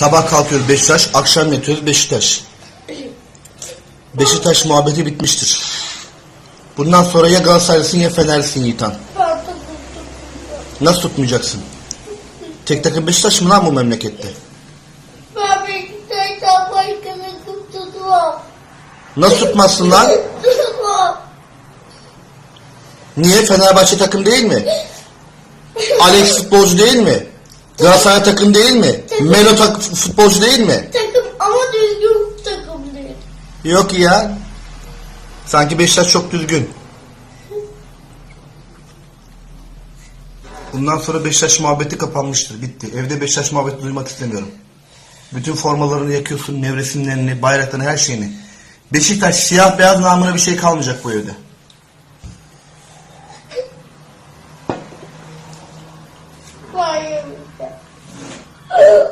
Sabah kalkıyoruz Beşiktaş, akşam yatıyoruz Beşiktaş. Beşiktaş muhabbeti bitmiştir. Bundan sonra ya Galatasaraylısın ya Fenerlisin Yiğitan. Nasıl tutmayacaksın? Tek takım Beşiktaş mı lan bu memlekette? Ben Beşiktaş'tan başkanı tutmam. Nasıl tutmazsın lan? Tutmam. Niye? Fenerbahçe takım değil mi? Alex futbolcu değil mi? Galatasaray takım değil mi? Melo tak futbolcu değil mi? Takım ama düzgün takım değil. Yok ya. Sanki Beşiktaş çok düzgün. Bundan sonra Beşiktaş muhabbeti kapanmıştır. Bitti. Evde Beşiktaş muhabbeti duymak istemiyorum. Bütün formalarını yakıyorsun, nevresimlerini, bayraklarını, her şeyini. Beşiktaş siyah beyaz namına bir şey kalmayacak bu evde. Why